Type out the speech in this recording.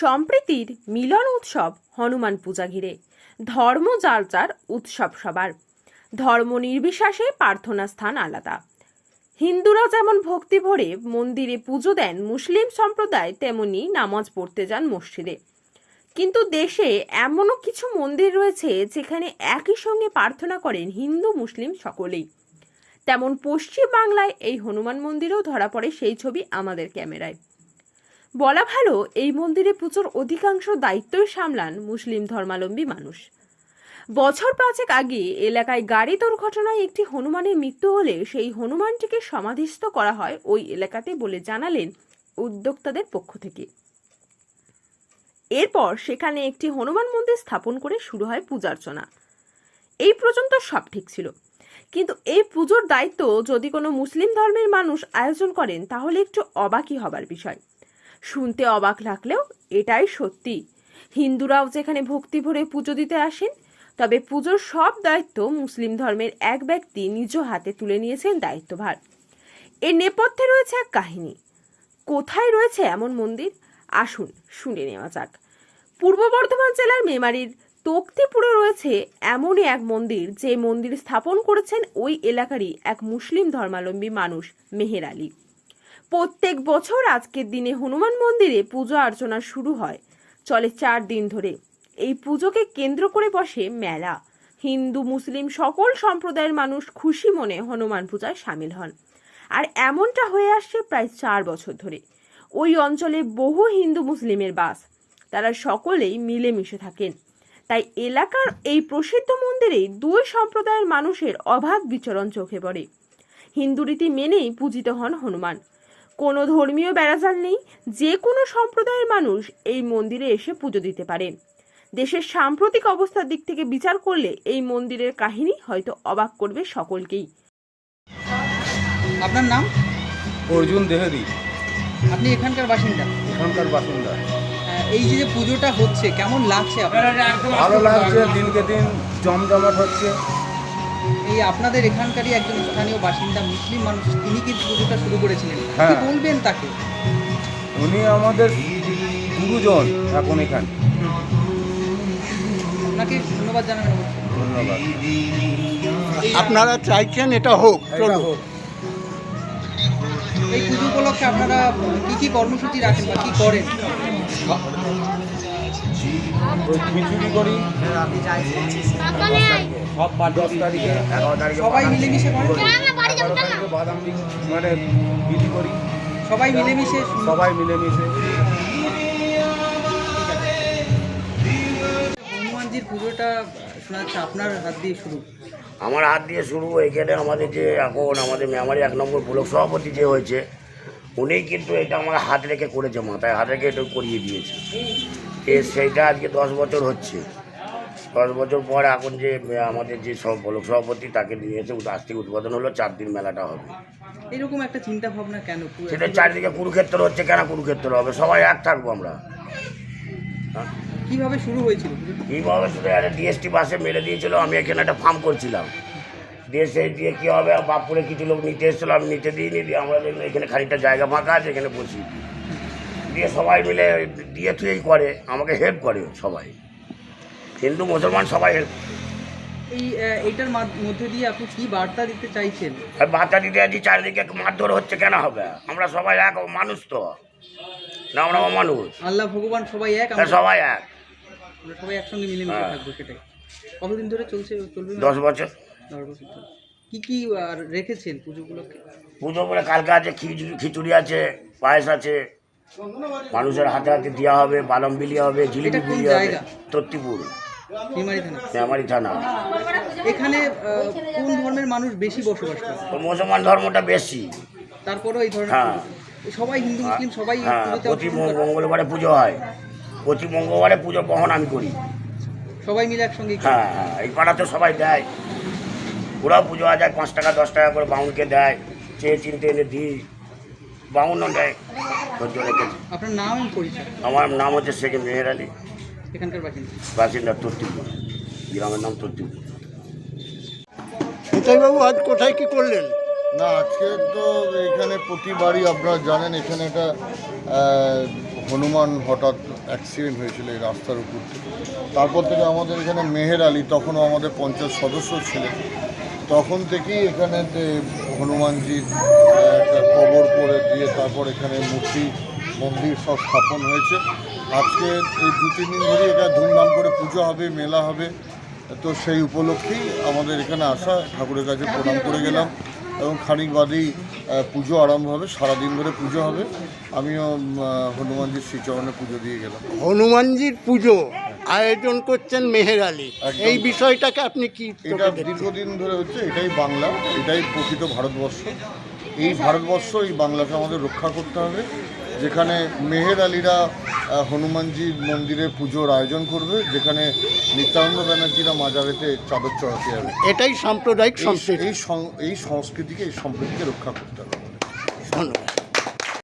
সম্প্রীতির মিলন উৎসব হনুমান পূজা ঘিরে। ধর্ম যার যার উৎসব সবার। ধর্ম নির্বিশ্বাসে প্রার্থনা স্থান আলাদা। হিন্দুরা যেমন ভক্তি ভরে মন্দিরে পুজো দেন, মুসলিম সম্প্রদায় তেমনি নামাজ পড়তে যান মসজিদে। কিন্তু দেশে এমনও কিছু মন্দির রয়েছে যেখানে একই সঙ্গে প্রার্থনা করেন হিন্দু, মুসলিম সকলেই। তেমন পশ্চিম বাংলায় এই হনুমান মন্দিরেও ধরা পড়ে সেই ছবি আমাদের ক্যামেরায়। বলা ভালো, এই মন্দিরে পুজোর অধিকাংশ দায়িত্বই সামলান মুসলিম ধর্মালম্বী মানুষ। বছর পাঁচেক আগে এলাকায় গাড়ি দুর্ঘটনায় একটি হনুমানের মৃত্যু হলে সেই হনুমানটিকে সমাধিস্থ করা হয় ওই এলাকাতে বলে জানালেন উদ্যোক্তাদের পক্ষ থেকে। এরপর সেখানে একটি হনুমান মন্দির স্থাপন করে শুরু হয় পূজার্চনা। এই পর্যন্ত সব ঠিক ছিল। কিন্তু এই পুজোর দায়িত্ব যদি কোনো মুসলিম ধর্মের মানুষ আয়োজন করেন, তাহলে একটু অবাকই হবার বিষয়। শুনতে অবাক লাগলেও এটাই সত্যি। হিন্দুরাও যেখানে ভক্তি ভরে পুজো দিতে আসেন, তবে পুজোর সব দায়িত্ব মুসলিম ধর্মের এক ব্যক্তি নিজ হাতে তুলে নিয়েছেন দায়িত্বভার। এর নেপথ্যে রয়েছে এক কাহিনী। কোথায় রয়েছে এমন মন্দির? আসুন শুনে নেওয়া যাক। পূর্ব বর্ধমান জেলার মেমারির তক্তিপুরে রয়েছে এমনই এক মন্দির যে মন্দির স্থাপন করেছেন ওই এলাকারই এক মুসলিম ধর্মাবলম্বী মানুষ মেহের আলী। প্রত্যেক বছর আজকের দিনে হনুমান মন্দিরে পূজা অর্চনা শুরু হয়। চলে চার দিন ধরে। এই পুজোকে কেন্দ্র করে বসে মেলা। হিন্দু, মুসলিম সকল সম্প্রদায়ের মানুষ খুশি মনে হনুমান পূজায় সামিল হন। আর এমনটা হয়ে আসছে প্রায় চার বছর ধরে। ওই অঞ্চলে বহু হিন্দু, মুসলিমের বাস। তারা সকলেই মিলেমিশে থাকেন। তাই এলাকার এই প্রসিদ্ধ মন্দিরেই দুই সম্প্রদায়ের মানুষের অবাধ বিচরণ চোখে পড়ে। হিন্দু রীতি মেনেই পূজিত হন হনুমান। কোনো ধর্মীয় বেড়াজাল নেই যে কোনো সম্প্রদায়ের মানুষ এই মন্দিরে এসে পুজো দিতে পারেন দেশের সাম্প্রতিক অবস্থার দিক থেকে বিচার করলে এই মন্দিরের কাহিনী হয়তো অবাক করবে সকলকেই। আপনার নাম? অর্জুন দেহেরি। আপনি এখানকার বাসিন্দা? এখানকার বাসিন্দা। এই যে যে পুজোটা হচ্ছে কেমন লাগছে আপনার? ভালো লাগছে দিনকে দিন জমজমাট হচ্ছে। এই আপনাদের এখানকারই একজন স্থানীয় বাসিন্দা মুসলিম মানুষ তিনি কিন্তু পুজোটা শুরু করেছিলেন? কি হ্যাঁ। বলবেন তাকে? উনি আমাদের গুরুজন এখন এখানে। আপনাকে ধন্যবাদ জানাবেন অবশ্যই। ধন্যবাদ। আপনারা চাইছেন এটা হোক এটা চলুক হোক। এই পুজো উপলক্ষে আপনারা কি কি কর্মসূচি রাখেন বা কি করেন? ওই খিচুড়ি করি। দশ তারিখে। এগারো তারিখে সবাই মিলেমিশে বাদাম মানে বিক্রি করি। সবাই মিলেমিশে। সবাই মিলেমিশে। হনুমানজির পুজোটা শোনা যাচ্ছে আপনার হাত দিয়ে শুরু। আমার হাত দিয়ে শুরু এখানে আমাদের যে এখন আমাদের মেমারি এক নম্বর ব্লক সভাপতি যে হয়েছে উনিই কিন্তু এটা আমার হাত রেখে করেছে মাথায় হাত রেখে এটা করিয়ে দিয়েছে। সেইটা আজকে দশ বছর হচ্ছে। দশ বছর পর এখন যে আমাদের যে সব ব্লক সভাপতি তাকে নিয়েছে আস্তিক উদ্বোধন হলো চার দিন মেলাটা হবে। এরকম একটা চিন্তা ভাবনা কেন সেটা চারিদিকে কুরুক্ষেত্র হচ্ছে কেন কুরুক্ষেত্র হবে? সবাই এক থাকব আমরা। কীভাবে শুরু হয়েছিল? এইভাবে শুধু একটা ডিএসটি বাসে মেরে দিয়েছিল আমি এখানে একটা ফার্ম করছিলাম। দিয়ে সেই দিয়ে কী হবে? বাপুরে কিছু লোক নিতে এসেছিল আমি নিতে দিইনি দিয়ে আমরা এখানে খানিকটা জায়গা ফাঁকা আছে এখানে বসি দিয়ে সবাই মিলে দিয়ে থুয়েই করে আমাকে হেল্প করে সবাই। হিন্দু মুসলমান সবাই হেল্প এই এইটার মধ্যে দিয়ে আপনি কি বার্তা দিতে চাইছেন? আর বাচ্চা দিতে আছি চারিদিকে মারধর হচ্ছে কেন হবে? আমরা সবাই এক মানুষ তো। না আমরা মানুষ আল্লাহ ভগবান সবাই এক আমরা সবাই এক। আমরা সবাই একসঙ্গে মিলেমিশে হ্যাঁ। থাকব সেটাই। কতদিন ধরে চলছে চলবে দশ বছর। দশ বছর কি কি আর রেখেছেন পুজোগুলোকে? পুজো করে কালকে আছে খিচুড়ি খিচুড়ি আছে পায়েস আছে। মানুষের হাতে হাতে দেওয়া হবে বাদাম বিলি হবে জিলিপি বিলি হবে? তত্তিপুর থানা। মেমারি থানা। এখানে কোন ধর্মের মানুষ বেশি বসবাস করে? মুসলমান ধর্মটা বেশি। তারপরেও এই ধরনের হ্যাঁ। সবাই হিন্দু মুসলিম সবাই হ্যাঁ। প্রতি মঙ্গলবারে পুজো হয়। প্রতি মঙ্গলবারে পুজো বহন আমি করি। সবাই মিলে একসঙ্গে হ্যাঁ হ্যাঁ। এই পাড়াতে সবাই দেয়। ওরাও পুজো আজ পাঁচ টাকা দশ টাকা করে বাউনকে দেয়। চেয়ে চিনতে এনে দিই। বাউনও দেয়। ধৈর্য রেখেছে আপনার নাম পরিচয়? আমার নাম হচ্ছে শেখ মেহের আলী। এখানকার বাসিন্দা? বাসিন্দা তত্তিপুর গ্রামের নাম তত্তিপুর বাবু আজ কোথায় কি করলেন? না আজকে তো এখানে প্রতিবারই আপনারা জানেন এখানে একটা হনুমান হঠাৎ অ্যাক্সিডেন্ট হয়েছিল এই রাস্তার উপর থেকে। তারপর থেকে আমাদের এখানে মেহের আলী তখনও আমাদের পঞ্চায়েত সদস্য ছিলেন। তখন থেকেই এখানে হনুমানজির একটা কবর করে দিয়ে তারপর এখানে মূর্তি, মন্দির সব স্থাপন হয়েছে। আজকে এই দু, তিন দিন ধরে এখানে ধুমধাম করে পুজো হবে, মেলা হবে। তো সেই উপলক্ষেই আমাদের এখানে আসা, ঠাকুরের কাছে প্রণাম করে গেলাম এবং খানিক বাদেই পুজো আরম্ভ হবে, সারাদিন ধরে পুজো হবে। আমিও হনুমানজির শ্রীচরণে পুজো দিয়ে গেলাম। হনুমানজির পুজো? আয়োজন করছেন মেহের আলী। এই বিষয়টাকে আপনি কি এটা দীর্ঘদিন ধরে হচ্ছে এটাই বাংলা এটাই প্রকৃত ভারতবর্ষ। এই ভারতবর্ষ এই বাংলাকে আমাদের রক্ষা করতে হবে যেখানে মেহের আলীরা হনুমানজির মন্দিরে পুজোর আয়োজন করবে যেখানে নিত্যানন্দ ব্যানার্জিরা মাজারেতে চাদর চড়াতে যাবে। এটাই সাম্প্রদায়িক সংস্কৃতি। এই সং- এই সংস্কৃতিকে এই সম্প্রীতিকে রক্ষা করতে হবে। ধন্যবাদ।